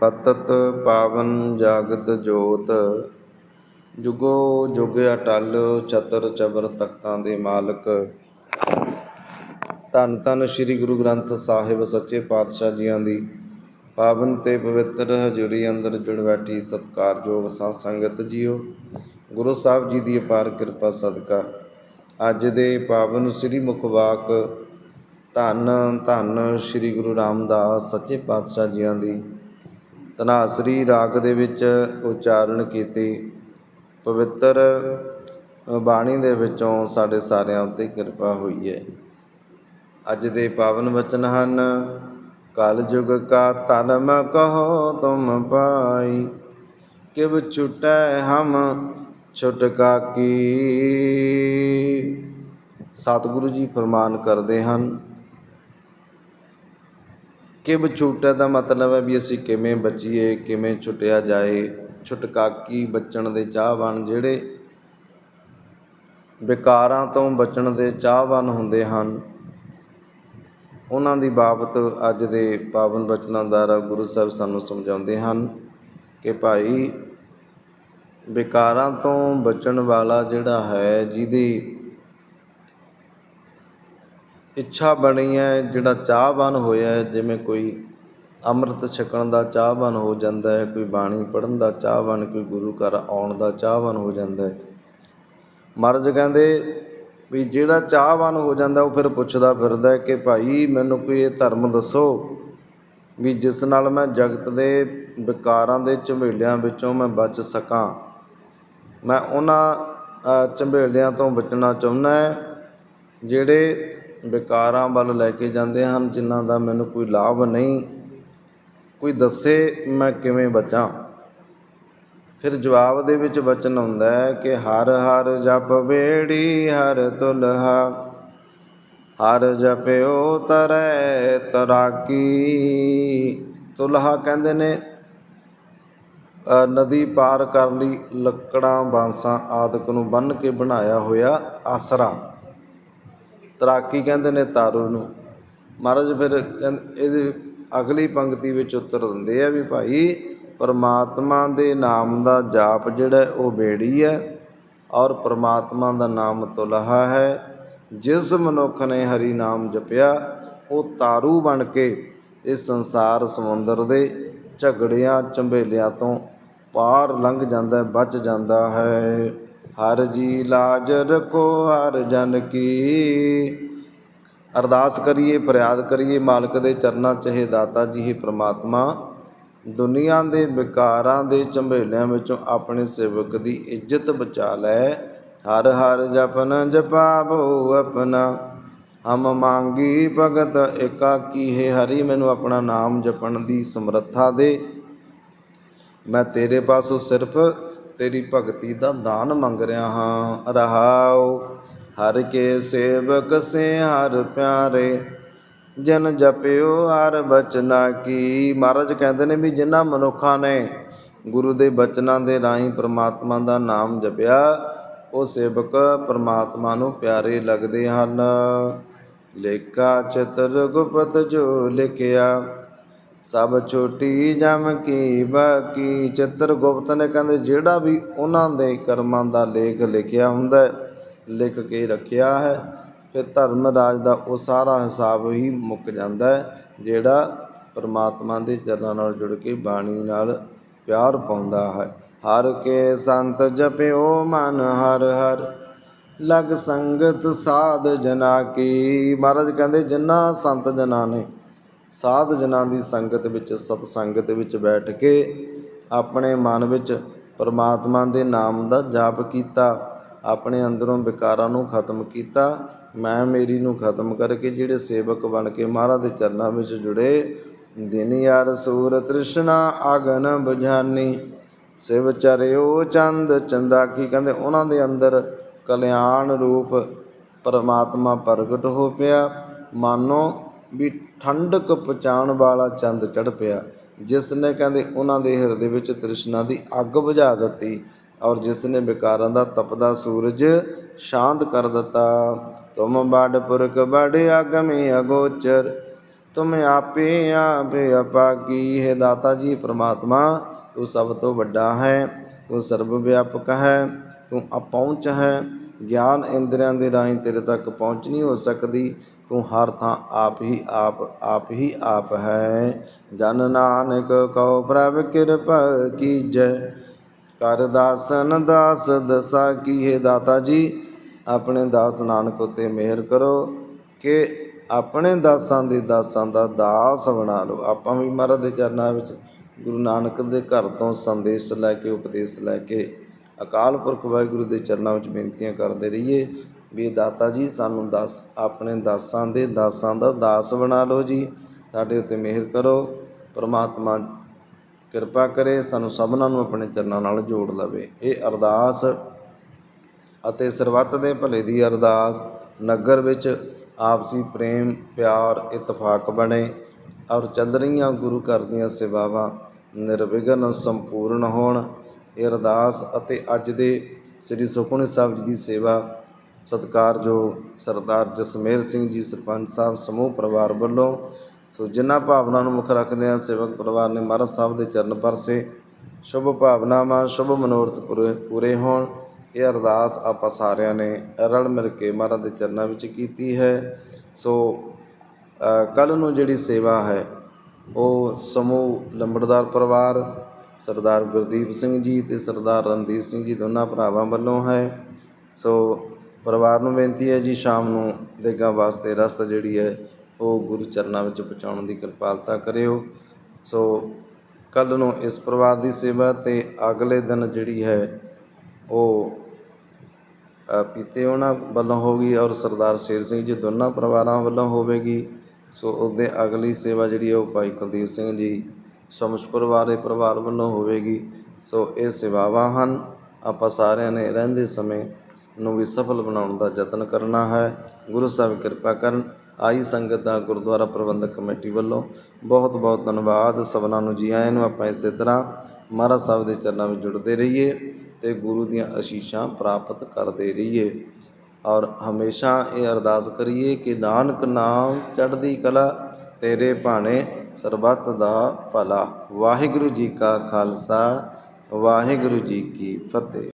ਪਤਤ ਪਾਵਨ ਜਾਗਤ ਜੋਤ, ਜੁਗੋ ਜੁਗ ਅਟਲ ਚਤਰ ਚਬਰ ਤਖਤਾਂ ਦੇ ਮਾਲਕ। ਧੰਨ ਧੰਨ ਸ੍ਰੀ ਗੁਰੂ ਗ੍ਰੰਥ ਸਾਹਿਬ ਸੱਚੇ ਪਾਤਸ਼ਾਹ ਜੀਆਂ ਦੀ। ਪਾਵਨ ਤੇ ਪਵਿੱਤਰ ਹਜ਼ੂਰੀ ਅੰਦਰ ਜੁੜ ਬੈਠੀ ਸਤਿਕਾਰਯੋਗ ਸਾਧ ਸੰਗਤ ਜੀਓ, ਗੁਰੂ ਸਾਹਿਬ ਜੀ ਦੀ ਅਪਾਰ ਕਿਰਪਾ ਸਦਕਾ। ਅੱਜ ਦੇ ਪਾਵਨ ਸ੍ਰੀ ਮੁਖਵਾਕ ਧੰਨ ਧੰਨ ਸ੍ਰੀ ਗੁਰੂ ਰਾਮਦਾਸ ਸੱਚੇ ਪਾਤਸ਼ਾਹ ਜੀਆਂ ਦੀ। ਤਨਾਸਰੀ ਰਾਗ ਦੇ ਵਿੱਚ ਉਚਾਰਨ ਕੀਤੀ। ਪਵਿੱਤਰ ਬਾਣੀ ਦੇ ਵਿੱਚੋਂ ਸਾਡੇ ਸਾਰਿਆਂ ਉੱਤੇ ਕਿਰਪਾ ਹੋਈ ਹੈ। ਅੱਜ ਦੇ ਪਾਵਨ ਵਚਨ ਹਨ, ਕਲ ਯੁਗ ਕਾ ਧਰਮ ਕਹੋ ਤੁਮ ਪਾਈ ਕਿਵ ਛੁਟੈ ਹਮ ਛੁਟਕਾ ਕੀ? ਸਤਿਗੁਰੂ ਜੀ ਫਰਮਾਨ ਕਰਦੇ ਹਨ ਕਿਵ ਛੁਟੈ ਦਾ ਮਤਲਬ ਹੈ ਵੀ ਅਸੀਂ ਕਿਵੇਂ ਬਚੀਏ, ਕਿਵੇਂ ਛੁੱਟਿਆ ਜਾਏ, ਛੁਟਕਾਕੀ ਬਚਣ ਦੇ ਚਾਹਵਾਨ ਜਿਹੜੇ ਵਿਕਾਰਾਂ ਤੋਂ ਬਚਣ ਦੇ ਚਾਹਵਾਨ ਹੁੰਦੇ ਹਨ, ਉਹਨਾਂ ਦੀ ਬਾਬਤ ਅੱਜ ਦੇ ਪਾਵਨ ਬਚਨਾਂ ਦੁਆਰਾ ਗੁਰੂ ਸਾਹਿਬ ਸਾਨੂੰ ਸਮਝਾਉਂਦੇ ਹਨ ਕਿ ਭਾਈ ਵਿਕਾਰਾਂ ਤੋਂ ਬਚਣ ਵਾਲਾ ਜਿਹੜਾ ਹੈ, ਜਿਹਦੀ ਇੱਛਾ ਬਣੀ ਹੈ, ਜਿਹੜਾ ਚਾਹਵਾਨ ਹੋਇਆ ਜਿਵੇਂ ਕੋਈ ਅੰਮ੍ਰਿਤ ਛਕਣ ਦਾ ਚਾਹਵਾਨ ਹੋ ਜਾਂਦਾ ਹੈ, ਕੋਈ ਬਾਣੀ ਪੜ੍ਹਨ ਦਾ ਚਾਹਵਾਨ, ਕੋਈ ਗੁਰੂ ਘਰ ਆਉਣ ਦਾ ਚਾਹਵਾਨ ਹੋ ਜਾਂਦਾ ਹੈ। ਮਹਾਰਾਜ ਕਹਿੰਦੇ ਵੀ ਜਿਹੜਾ ਚਾਹਵਾਨ ਹੋ ਜਾਂਦਾ, ਉਹ ਫਿਰ ਪੁੱਛਦਾ ਫਿਰਦਾ ਹੈ ਕਿ ਭਾਈ ਮੈਨੂੰ ਕੋਈ ਇਹ ਧਰਮ ਦੱਸੋ ਵੀ ਜਿਸ ਨਾਲ ਮੈਂ ਜਗਤ ਦੇ ਵਿਕਾਰਾਂ ਦੇ ਝੰਬੇਲਿਆਂ ਵਿੱਚੋਂ ਮੈਂ ਬਚ ਸਕਾਂ। ਮੈਂ ਉਹਨਾਂ ਝੰਬੇਲਿਆਂ ਤੋਂ ਬਚਣਾ ਚਾਹੁੰਦਾ ਜਿਹੜੇ ਵਿਕਾਰਾਂ ਵੱਲ ਲੈ ਕੇ ਜਾਂਦੇ ਹਨ, ਜਿਨ੍ਹਾਂ ਦਾ ਮੈਨੂੰ ਕੋਈ ਲਾਭ ਨਹੀਂ। ਕੋਈ ਦੱਸੇ ਮੈਂ ਕਿਵੇਂ ਬਚਾਂ? ਫਿਰ ਜਵਾਬ ਦੇ ਵਿੱਚ ਬਚਨ ਹੁੰਦਾ ਹੈ ਕਿ ਹਰ ਹਰ ਜਪ ਵੇੜੀ, ਹਰ ਤੁਲਹਾ, ਹਰ ਜਪਿਓ ਤਰੈ ਤਰਾਕੀ। ਤੁਲਹਾ ਕਹਿੰਦੇ ਨੇ ਨਦੀ ਪਾਰ ਕਰਨ ਲਈ ਲੱਕੜਾਂ, ਬਾਂਸਾਂ ਆਦਿਕ ਨੂੰ ਬੰਨ੍ਹ ਕੇ ਬਣਾਇਆ ਹੋਇਆ ਆਸਰਾ। ਤਰਾਕੀ ਕਹਿੰਦੇ ਨੇ ਤਾਰੂ ਨੂੰ। ਮਹਾਰਾਜ ਫਿਰ ਕਹਿੰਦੇ, ਇਹਦੀ ਅਗਲੀ ਪੰਕਤੀ ਵਿੱਚ ਉੱਤਰ ਦਿੰਦੇ ਆ ਵੀ ਭਾਈ ਪਰਮਾਤਮਾ ਦੇ ਨਾਮ ਦਾ ਜਾਪ ਜਿਹੜਾ ਉਹ ਬੇੜੀ ਹੈ ਔਰ ਪਰਮਾਤਮਾ ਦਾ ਨਾਮ ਤੁਲਹਾ ਹੈ। ਜਿਸ ਮਨੁੱਖ ਨੇ ਹਰੀ ਨਾਮ ਜਪਿਆ, ਉਹ ਤਾਰੂ ਬਣ ਕੇ ਇਸ ਸੰਸਾਰ ਸਮੁੰਦਰ ਦੇ ਝਗੜਿਆਂ, ਚੰਬੇਲਿਆਂ ਤੋਂ ਪਾਰ ਲੰਘ ਜਾਂਦਾ ਬਚ ਜਾਂਦਾ ਹੈ। ਹਰ ਜੀ ਲਾਜ ਰਖੋ ਹਰ ਜਨ ਕੀ। ਅਰਦਾਸ ਕਰੀਏ, ਫਰਿਆਦ ਕਰੀਏ, ਮਾਲਕ ਦੇ ਚਰਨਾਂ 'ਚ ਹੈ ਦਾਤਾ ਜੀ ਹੈ ਪ੍ਰਮਾਤਮਾ। ਦੁਨੀਆ ਦੇ ਵਿਕਾਰਾਂ ਦੇ ਝੰਬੇਲਿਆਂ ਵਿੱਚੋਂ ਆਪਣੇ ਸੇਵਕ ਦੀ ਇੱਜ਼ਤ ਬਚਾ ਲੈ। ਹਰ ਹਰ ਜਪਨ ਜਪਾਵੋ ਆਪਣਾ। ਹਮ ਮੰਗੀ ਭਗਤ ਏਕਾਕੀ ਹੈ ਹਰੀ, ਮੈਨੂੰ ਆਪਣਾ ਨਾਮ ਜਪਣ ਦੀ ਸਮਰੱਥਾ ਦੇ। ਮੈਂ ਤੇਰੇ ਪਾਸੋਂ ਸਿਰਫ ਤੇਰੀ ਭਗਤੀ ਦਾ ਦਾਨ ਮੰਗ ਰਿਹਾ ਹਾਂ। ਰਹਾਉ, ਹਰ ਕੇ ਸੇਵਕ ਸੇ ਹਰ ਪਿਆਰੇ। ਜਨ ਜਪਿਓ ਹਰ ਬਚਨਾ ਕੀ। ਮਹਾਰਾਜ ਕਹਿੰਦੇ ਨੇ ਵੀ ਜਿਨ੍ਹਾਂ ਮਨੁੱਖਾਂ ਨੇ ਗੁਰੂ ਦੇ ਬਚਨਾਂ ਦੇ ਰਾਹੀਂ ਪ੍ਰਮਾਤਮਾ ਦਾ ਨਾਮ ਜਪਿਆ, ਉਹ ਸੇਵਕ ਪ੍ਰਮਾਤਮਾ ਨੂੰ ਪਿਆਰੇ ਲੱਗਦੇ ਹਨ। ਲੇਖਾ ਚਤਰ ਗੁਪਤ ਜੋ ਲਿਖਿਆ ਸਭ ਛੋਟੀ ਜਮ ਕੀ ਬਾਕੀ। ਚਿੱਤਰ ਗੁਪਤ ਨੇ ਕਹਿੰਦੇ ਜਿਹੜਾ ਵੀ ਉਹਨਾਂ ਦੇ ਕਰਮਾਂ ਦਾ ਲੇਖ ਲਿਖਿਆ ਹੁੰਦਾ ਹੈ, ਲਿਖ ਕੇ ਰੱਖਿਆ ਹੈ ਫਿਰ ਧਰਮ ਰਾਜ ਦਾ ਉਹ ਸਾਰਾ ਹਿਸਾਬ ਹੀ ਮੁੱਕ ਜਾਂਦਾ ਹੈ ਜਿਹੜਾ ਪਰਮਾਤਮਾ ਦੇ ਚਰਨਾਂ ਨਾਲ ਜੁੜ ਕੇ ਬਾਣੀ ਨਾਲ ਪਿਆਰ ਪਾਉਂਦਾ ਹੈ। ਹਰ ਕੇ ਸੰਤ ਜਪਿਓ ਮਨ ਹਰ ਹਰ ਲਗ ਸੰਗਤ ਸਾਧ ਜਨਾ ਕੀ। ਮਹਾਰਾਜ ਕਹਿੰਦੇ ਜਿਨ੍ਹਾਂ ਸੰਤ ਜਨਾ ਨੇ ਸਾਧ ਜਨਾਂ ਦੀ ਸੰਗਤ ਵਿੱਚ, ਸਤ ਸੰਗਤ ਵਿੱਚ ਬੈਠ ਕੇ ਆਪਣੇ ਮਨ ਵਿੱਚ ਪਰਮਾਤਮਾ ਦੇ ਨਾਮ ਦਾ ਜਾਪ ਕੀਤਾ, ਆਪਣੇ ਅੰਦਰੋਂ ਵਿਕਾਰਾਂ ਨੂੰ ਖਤਮ ਕੀਤਾ, ਮੈਂ ਮੇਰੀ ਨੂੰ ਖਤਮ ਕਰਕੇ ਜਿਹੜੇ ਸੇਵਕ ਬਣ ਕੇ ਮਹਾਰਾਜ ਦੇ ਚਰਨਾਂ ਵਿੱਚ ਜੁੜੇ, ਦਿਨ ਯਾਰ ਸੂਰ ਤ੍ਰਿਸ਼ਨਾ ਅਗਨ ਬੁਝਾਨੀ, ਸਿਵ ਚਰਿਓ ਚੰਦ ਚੰਦਾ ਕੀ ਕਹਿੰਦੇ ਉਹਨਾਂ ਦੇ ਅੰਦਰ ਕਲਿਆਣ ਰੂਪ ਪਰਮਾਤਮਾ ਪ੍ਰਗਟ ਹੋ ਪਿਆ, ਮਾਨੋ ਵੀ ਠੰਡਕ ਪਹੁੰਚਾਉਣ ਵਾਲਾ ਚੰਦ ਚੜ ਪਿਆ। ਜਿਸ ਨੇ ਕਹਿੰਦੇ ਉਹਨਾਂ ਦੇ ਹਿਰਦੇ ਵਿੱਚ ਤ੍ਰਿਸ਼ਨਾ ਦੀ ਅੱਗ ਬੁਝਾ ਦਿੱਤੀ ਔਰ ਜਿਸ ਨੇ ਵਿਕਾਰਾਂ ਦਾ ਤਪਦਾ ਸੂਰਜ ਸ਼ਾਂਤ ਕਰ ਦਿੱਤਾ। ਤੁਮ ਬੜ ਪੁਰਖ ਬੜ ਅਗਮੇ ਅਗੋਚਰ, ਤੁਮ ਆਪੇ ਆਪੇ ਅਪਾਗੀ ਹੈ। ਦਾਤਾ ਜੀ, ਪ੍ਰਮਾਤਮਾ, ਤੂੰ ਸਭ ਤੋਂ ਵੱਡਾ ਹੈ, ਤੂੰ ਸਰਬ ਵਿਆਪਕ ਹੈ, ਤੂੰ ਅਪਹੁੰਚ ਹੈ। ਗਿਆਨ ਇੰਦਰੀਆਂ ਦੇ ਰਾਹੀਂ ਤੇਰੇ ਤੱਕ ਪਹੁੰਚ ਨਹੀਂ ਹੋ ਸਕਦੀ। ਤੂੰ ਹਰ ਥਾਂ ਆਪ ਹੀ ਆਪ ਆਪ ਹੀ ਆਪ ਹੈ। ਜਨ ਨਾਨਕ ਕਉ ਪ੍ਰਭ ਕਿਰਪਾ ਕੀਜੈ। ਕਰ ਦਾਸਨ ਦਾਸ ਦਸਾ ਕੀਏ ਦਾਤਾ ਜੀ। ਆਪਣੇ ਦਾਸ ਨਾਨਕ ਉਤੇ ਮਿਹਰ ਕਰੋ ਕਿ ਆਪਣੇ ਦਾਸਾਂ ਦੇ ਦਾਸਾਂ ਦਾ ਦਾਸ ਬਣਾ ਲਓ। ਆਪਾਂ ਵੀ ਮਹਾਰਾਜ ਦੇ ਚਰਨਾਂ ਵਿੱਚ ਗੁਰੂ ਨਾਨਕ ਦੇ ਘਰ ਤੋਂ ਸੰਦੇਸ਼ ਲੈ ਕੇ, ਉਪਦੇਸ਼ ਲੈ ਕੇ ਅਕਾਲ ਪੁਰਖ ਵਾਹਿਗੁਰੂ ਦੇ ਚਰਨਾਂ ਵਿੱਚ ਬੇਨਤੀਆਂ ਕਰਦੇ ਰਹੀਏ। ਵੀ ਦਾਤਾ ਜੀ, ਸਾਨੂੰ ਦਾਸ, ਆਪਣੇ ਦਾਸਾਂ ਦੇ ਦਾਸਾਂ ਦਾ ਦਾਸ ਬਣਾ ਲਓ ਜੀ। ਸਾਡੇ ਉੱਤੇ ਮਿਹਰ ਕਰੋ, ਪ੍ਰਮਾਤਮਾ ਕਿਰਪਾ ਕਰੇ, ਸਾਨੂੰ ਸਭਨਾਂ ਨੂੰ ਆਪਣੇ ਚਰਨਾਂ ਨਾਲ ਜੋੜ ਲਵੇ। ਇਹ ਅਰਦਾਸ ਅਤੇ ਸਰਬੱਤ ਦੇ ਭਲੇ ਦੀ ਅਰਦਾਸ, ਨਗਰ ਵਿੱਚ ਆਪਸੀ ਪ੍ਰੇਮ, ਪਿਆਰ, ਇਤਫਾਕ ਬਣੇ ਔਰ ਚੱਲ ਰਹੀਆਂ ਗੁਰੂ ਘਰ ਦੀਆਂ ਸੇਵਾਵਾਂ ਨਿਰਵਿਘਨ ਸੰਪੂਰਨ ਹੋਣ। ਇਹ ਅਰਦਾਸ ਅਤੇ ਅੱਜ ਦੇ ਸ੍ਰੀ ਸੁਖਮਨੀ ਸਾਹਿਬ ਜੀ ਦੀ ਸੇਵਾ ਸਤਿਕਾਰਯੋਗ ਸਰਦਾਰ ਜਸਮੇਲ ਸਿੰਘ ਜੀ, ਸਰਪੰਚ ਸਾਹਿਬ ਸਮੂਹ ਪਰਿਵਾਰ ਵੱਲੋਂ, ਸੋ ਜਿਨ੍ਹਾਂ ਭਾਵਨਾ ਨੂੰ ਮੁੱਖ ਰੱਖਦਿਆਂ ਸੇਵਕ ਪਰਿਵਾਰ ਨੇ ਮਹਾਰਾਜ ਸਾਹਿਬ ਦੇ ਚਰਨ ਪਰਸੇ, ਸ਼ੁਭ ਭਾਵਨਾਵਾਂ, ਸ਼ੁਭ ਮਨੋਰਥ ਪੂਰੇ ਪੂਰੇ ਹੋਣ। ਇਹ ਅਰਦਾਸ ਆਪਾਂ ਸਾਰਿਆਂ ਨੇ ਰਲ ਮਿਲ ਕੇ ਮਹਾਰਾਜ ਦੇ ਚਰਨਾਂ ਵਿੱਚ ਕੀਤੀ ਹੈ। ਸੋ ਕੱਲ ਨੂੰ ਜਿਹੜੀ ਸੇਵਾ ਹੈ, ਉਹ ਸਮੂਹ ਲੰਬੜਦਾਰ ਪਰਿਵਾਰ, ਸਰਦਾਰ ਗੁਰਦੀਪ ਸਿੰਘ ਜੀ ਤੇ ਸਰਦਾਰ ਰਣਦੀਪ ਸਿੰਘ ਜੀ ਦੋਨਾਂ ਭਰਾਵਾਂ ਵੱਲੋਂ ਹੈ। ਸੋ ਪਰਿਵਾਰ ਨੂੰ ਬੇਨਤੀ ਹੈ ਜੀ, ਸ਼ਾਮ ਨੂੰ ਦੇਗਾ ਵਾਸਤੇ ਰਸਤ ਜਿਹੜੀ ਹੈ, ਉਹ ਗੁਰੂ ਚਰਨਾਂ ਵਿੱਚ ਪਹੁੰਚਾਉਣ ਦੀ ਕਿਰਪਾਲਤਾ ਕਰਿਓ। ਸੋ ਕੱਲ ਨੂੰ ਇਸ ਪਰਿਵਾਰ ਦੀ ਸੇਵਾ ਤੇ ਅਗਲੇ ਦਿਨ ਜਿਹੜੀ ਹੈ, ਉਹ ਪੀਤੇ ਉਹਨਾਂ ਵੱਲੋਂ ਹੋਗੀ ਔਰ ਸਰਦਾਰ ਸ਼ੇਰ ਸਿੰਘ ਜੀ ਦੋਨਾਂ ਪਰਿਵਾਰਾਂ ਵੱਲੋਂ ਹੋਵੇਗੀ। ਸੋ ਉਹਦੇ ਅਗਲੀ ਸੇਵਾ ਜਿਹੜੀ ਹੈ, ਉਹ ਭਾਈ ਕੁਲਦੀਪ ਸਿੰਘ ਜੀ ਸ਼ਮਸ਼ਪੁਰ ਵਾਲੇ ਪਰਿਵਾਰ ਵੱਲੋਂ ਹੋਵੇਗੀ। ਸੋ ਇਹ ਸੇਵਾਵਾਂ ਹਨ। ਆਪਾਂ ਸਾਰਿਆਂ ਨੇ ਰਹਿੰਦੇ ਸਮੇਂ ਨੂੰ ਵੀ ਸਫਲ ਬਣਾਉਣ ਦਾ ਯਤਨ ਕਰਨਾ ਹੈ। ਗੁਰੂ ਸਾਹਿਬ ਕਿਰਪਾ ਕਰਨ ਆਈ ਸੰਗਤ ਦਾ ਗੁਰਦੁਆਰਾ ਪ੍ਰਬੰਧਕ ਕਮੇਟੀ ਵੱਲੋਂ ਬਹੁਤ ਬਹੁਤ ਧੰਨਵਾਦ। ਸਭਨਾਂ ਨੂੰ ਜੀ ਆਇਆਂ ਨੂੰ ਆਪਾਂ ਇਸੇ ਤਰ੍ਹਾਂ ਮਹਾਰਾਜ ਸਾਹਿਬ ਦੇ ਚਰਨਾਂ ਵਿੱਚ ਜੁੜਦੇ ਰਹੀਏ ਤੇ ਗੁਰੂ ਦੀਆਂ ਅਸ਼ੀਸ਼ਾਂ ਪ੍ਰਾਪਤ ਕਰਦੇ ਰਹੀਏ ਔਰ ਹਮੇਸ਼ਾ ਇਹ ਅਰਦਾਸ ਕਰੀਏ ਕਿ ਨਾਨਕ ਨਾਮ ਚੜ੍ਹਦੀ ਕਲਾ ਤੇਰੇ ਭਾਣੇ ਸਰਬੱਤ ਦਾ ਭਲਾ। ਵਾਹਿਗੁਰੂ ਜੀ ਕਾ ਖਾਲਸਾ, ਵਾਹਿਗੁਰੂ ਜੀ ਕੀ ਫਤਿਹ।